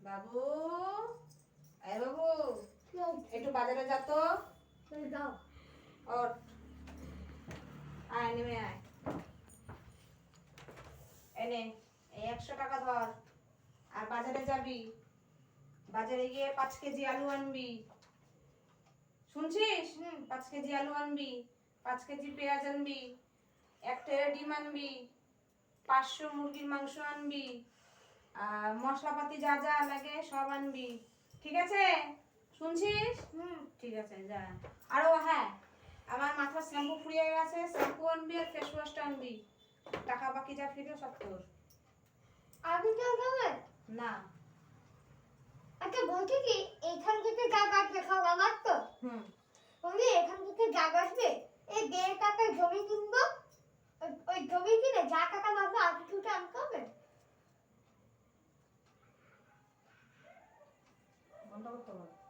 বাবু এই বাবু। একটু বাজারে যা তো। ওঠ। আয় নেমে আয়। এনে এই একশো টাকা ধর। আর বাজারে যাবি। বাজারে গিয়ে পাঁচ কেজি আলু আনবি। শুনছিস? পাঁচ কেজি আলু আনবি পাঁচ কেজি পেঁয়াজ আনবি এক ট্রে ডিম আনবি পাঁচশো মুরগির মাংস আনবি আর মশলাপাতি যা যা লাগে সব আনবি। ঠিক আছে? শুনছিস? হুম। ঠিক আছে যা। আরও হ্যাঁ আমার মাথার শ্যাম্পু ফুরিয়ে গেছে শ্যাম্পু আনবি আর ফেস ওয়াশটা আনবি। টাকা বাকি যা ফিরে সব তোর। আপনি কেউ যাবেন না। আচ্ছা বলছি কি এখান থেকে যা গাছ খাও আমার তো? হুম। বলি এখান থেকে যা এই দেড় টাকার জমি কিনবো? ওই জমি কিনে যা টাকা ತಗೊಳ್ತಾರೆ